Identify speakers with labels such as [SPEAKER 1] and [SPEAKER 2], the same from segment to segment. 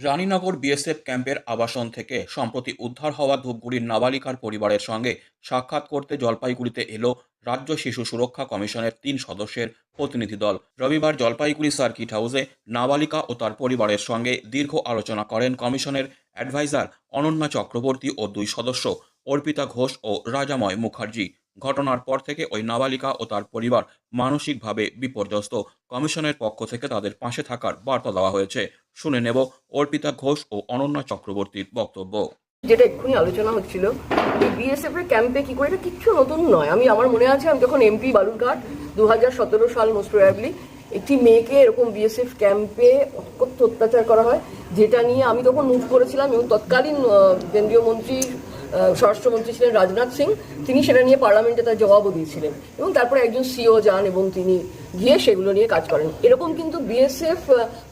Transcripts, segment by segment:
[SPEAKER 1] Raninagar BSF ক্যাম্পের আবাসন থেকে সম্প্রতি উদ্ধার হওয়া ধূপগুড়ির নাবালিকার পরিবারের সঙ্গে সাক্ষাৎ করতে জলপাইগুড়িতে এলো রাজ্য শিশু সুরক্ষা কমিশনের তিন সদস্যের প্রতিনিধি দল। রবিবার জলপাইগুড়ি সার্কিট হাউসে নাবালিকা ও তার পরিবারের সঙ্গে দীর্ঘ আলোচনা করেন কমিশনের অ্যাডভাইজার অনন্যা চক্রবর্তী ও দুই সদস্য অর্পিতা ঘোষ ও রাজাময় মুখার্জি। ঘটনার পর থেকে ওই নাবালিকা ও তার পরিবার মানসিকভাবে বিপর্যস্ত। কমিশনের পক্ষ থেকে তাদের পাশে থাকার বার্তা দেওয়া হয়েছে। শুনে নেব অর্পিতা ঘোষ ও অনন্যা চক্রবর্তীর বক্তব্য।
[SPEAKER 2] যেটা এক্ষুনি আলোচনা হচ্ছিল বিএসএফ এর ক্যাম্পে কি করে? এটা কিচ্ছু নতুন নয়। আমি, আমার মনে আছে, আমি যখন এমপি বালুরঘাট দু হাজার সতেরো সাল মোস্ট প্রয়াবলি একটি মেয়েকে এরকম বিএসএফ ক্যাম্পে অকথ্য অত্যাচার করা হয়, যেটা নিয়ে আমি তখন মুভ করেছিলাম এবং তৎকালীন কেন্দ্রীয় মন্ত্রী স্বরাষ্ট্রমন্ত্রী ছিলেন রাজনাথ সিং, তিনি সেটা নিয়ে পার্লামেন্টে তার জবাবও দিয়েছিলেন। এবং তারপরে একজন সিও যান এবং তিনি গিয়ে সেগুলো নিয়ে কাজ করেন। এরকম কিন্তু বিএসএফ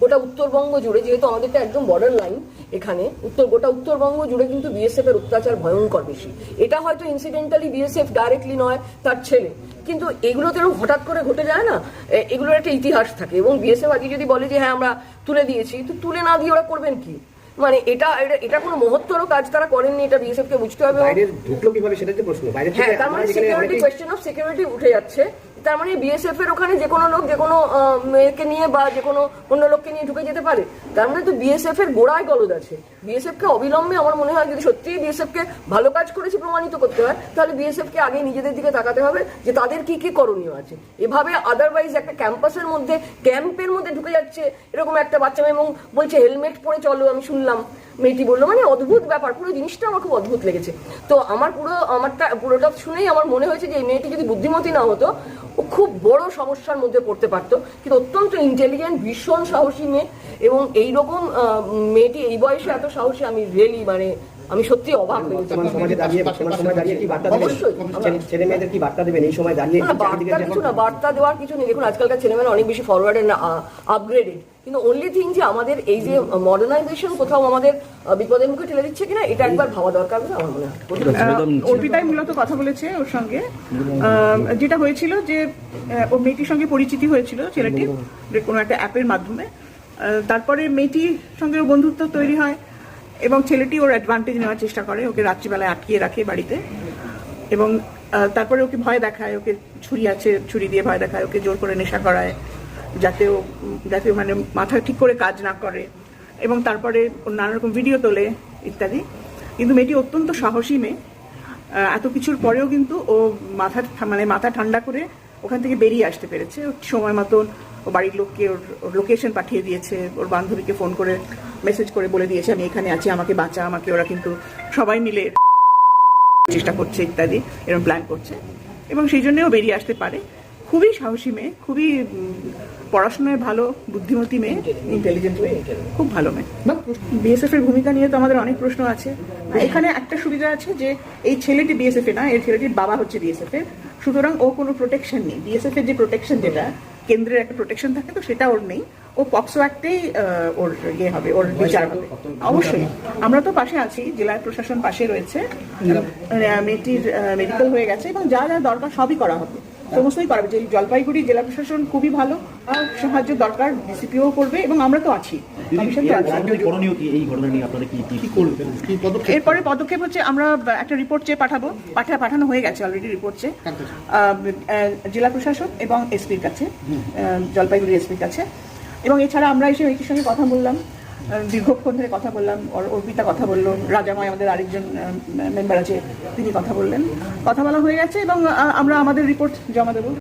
[SPEAKER 2] গোটা উত্তরবঙ্গ জুড়ে, যেহেতু আমাদের তো একদম বর্ডার লাইন এখানে, উত্তর, গোটা উত্তরবঙ্গ জুড়ে কিন্তু বিএসএফ এর অত্যাচার ভয়ঙ্কর বেশি। এটা হয়তো ইনসিডেন্টালি বিএসএফ ডাইরেক্টলি নয়, তার ছেলে। কিন্তু এগুলো তো হঠাৎ করে ঘটে যায় না? এগুলোর একটা ইতিহাস থাকে। এবং বিএসএফ আজকে যদি বলে যে হ্যাঁ আমরা তুলে দিয়েছি তো তুলে না দিয়ে ওরা করবেন কি? মানে এটা এটা- এটা কোনো মহত্তর কাজ তারা করেননি এটা বিএসএফ কে বুঝতে হবে।
[SPEAKER 3] বাইরে ঢুকলো কীভাবে সেটা যে প্রশ্ন। বাইরে থেকে
[SPEAKER 2] হ্যাঁ তার মানে security
[SPEAKER 3] question
[SPEAKER 2] question of security উঠে যাচ্ছে। তার মানে বিএসএফ এর ওখানে যে কোনো লোক যে কোনো মেয়েকে নিয়ে বা যে কোনো অন্য লোককে নিয়ে ঢুকে যেতে পারে। তার মানে তো বিএসএফ এর গোড়ায় গলদ আছে। বিএসএফ কে অবিলম্বে আমার মনে হয় যদি সত্যিই বিএসএফ কে ভালো কাজ করেছে প্রমাণিত করতে হয়, তাহলে বিএসএফ কে আগে নিজেদের দিকে তাকাতে হবে যে তাদের কি কি করণীয় আছে। এভাবে আদারওয়াইজ একটা ক্যাম্পাসের মধ্যে ক্যাম্পের মধ্যে ঢুকে যাচ্ছে এরকম একটা বাচ্চা মেয়ে এবং বলছে হেলমেট পরে চলো, আমি শুনলাম। মেয়েটি বলল মানে অদ্ভুত ব্যাপার, পুরো জিনিসটা আমার খুব অদ্ভুত লেগেছে। তো আমার পুরো, আমারটা, পুরোটা শুনেই আমার মনে হয়েছে যে এই মেয়েটি যদি বুদ্ধিমতী না হতো ও খুব বড় সমস্যার মধ্যে পড়তে পারতো। কিন্তু অত্যন্ত ইন্টেলিজেন্ট ভীষণ সাহসী মেয়ে। এবং এইরকম আহ, মেয়েটি এই বয়সে এত সাহসী আমি রিয়েলি মানে আমি সত্যি অবাক হয়ে গেছি।
[SPEAKER 3] বর্তমান সমাজে দাঁড়িয়ে বর্তমান সমাজে দাঁড়িয়ে কি বার্তা দেবেন? ছেলে- ছেলে মেয়েদের কি বার্তা দেবেন? এই সময় দাঁড়িয়ে
[SPEAKER 2] না বার্তা কিছু না বার্তা দেওয়ার কিছু নেই। দেখুন আজকালকার ছেলেমেয়েরা অনেক বেশি ফরওয়ার্ড এন্ড আপগ্রেডেড কিন্তু অনলি থিং যে আমাদের এই যে মডার্নাইজেশন কোথাও আমাদের বিপদের মুখে ঠেলে দিচ্ছে কিনা এটা একবার ভাবা দরকার বলে আমার মনে হয়।
[SPEAKER 4] অর্পিতাই মূলত কথা বলেছে ওর সঙ্গে। আহ, যেটা হয়েছিল যে ও মেয়েটির সঙ্গে পরিচিতি হয়েছিল ছেলেটির যে কোনো একটা অ্যাপের মাধ্যমে। তারপরে মেয়েটির সঙ্গে বন্ধুত্ব তৈরি হয় এবং ছেলেটি ওর অ্যাডভান্টেজ নেওয়ার চেষ্টা করে, ওকে রাত্রিবেলায় আটকিয়ে রাখে বাড়িতে এবং তারপরে ওকে ভয় দেখায়, ওকে ছুরি আছে, ছুরি দিয়ে ভয় দেখায়, ওকে জোর করে নেশা করায় যাতে ও, যাতে মানে মাথা ঠিক করে কাজ না করে এবং তারপরে নানা রকম ভিডিও তোলে ইত্যাদি। কিন্তু মেয়েটি অত্যন্ত সাহসী মেয়ে। এত কিছুর পরেও কিন্তু ও মাথা মানে মাথা ঠান্ডা করে ওখান থেকে বেরিয়ে আসতে পেরেছে। সময় মতন ও বাড়ির লোককে ওর ওর লোকেশন পাঠিয়ে দিয়েছে। ওর বান্ধবীকে ফোন করে মেসেজ করে বলে দিয়েছে, আমি এখানে আছি, আমাকে বাঁচা, আমাকে ওরা কিন্তু সবাই মিলে চেষ্টা করছে ইত্যাদি এরকম প্ল্যান করছে। এবং সেই জন্যেও বেরিয়ে আসতে পারে। খুবই সাহসী মেয়ে খুবই পড়াশোনায় ভালো বুদ্ধিমতী মেয়ে
[SPEAKER 3] ইন্টেলিজেন্ট হয়ে
[SPEAKER 4] খুব ভালো মেয়ে। বিএসএফ এর ভূমিকা নিয়ে তো আমাদের অনেক প্রশ্ন আছে। এখানে একটা সুবিধা আছে যে এই ছেলেটি বিএসএফ এ না এই ছেলেটির বাবা হচ্ছে বিএসএফ এর। সুতরাং ও কোনো প্রোটেকশন নেই। বিএসএফ এর যে প্রোটেকশন যেটা কেন্দ্রের একটা প্রোটেকশন থাকে তো সেটা ওর নেই। ও পক্সো অ্যাক্টেই ওর ইয়ে হবে ওর বিচার হবে। অবশ্যই। আমরা তো পাশে আছি জেলা প্রশাসন পাশে রয়েছে। মেয়েটির মেডিকেল হয়ে গেছে এবং যা যা দরকার সবই করা হবে। সমস্তই যে জলপাইগুড়ি জেলা প্রশাসন খুবই ভালো সাহায্য দরকার ডিসিপিও করবে এবং আমরা তো আছি কমিশন তো আছে।
[SPEAKER 5] রাজ্যের করণীয় কি এই ঘটনা নিয়ে আপনারা কি কি করবেন? কি পদক্ষেপ?
[SPEAKER 4] এরপরে পদক্ষেপ হচ্ছে আমরা একটা রিপোর্ট চেয়ে পাঠাবো। পাঠা পাঠানো হয়ে গেছে অলরেডি রিপোর্ট চেয়ে। জেলা প্রশাসন এবং এসপির কাছে আহ, জলপাইগুড়ি এসপির কাছে। এবং এছাড়া আমরা এসে মেয়েটির সঙ্গে কথা বললাম। দীর্ঘক্ষণ ধরে কথা বললাম, অর- অর্পিতা কথা বলল, রাজাময় আমাদের আরেকজন মেম্বার আছে, তিনি কথা বললেন। কথা বলা হয়ে গেছে এবং আমরা আমাদের রিপোর্ট জমা দেবো।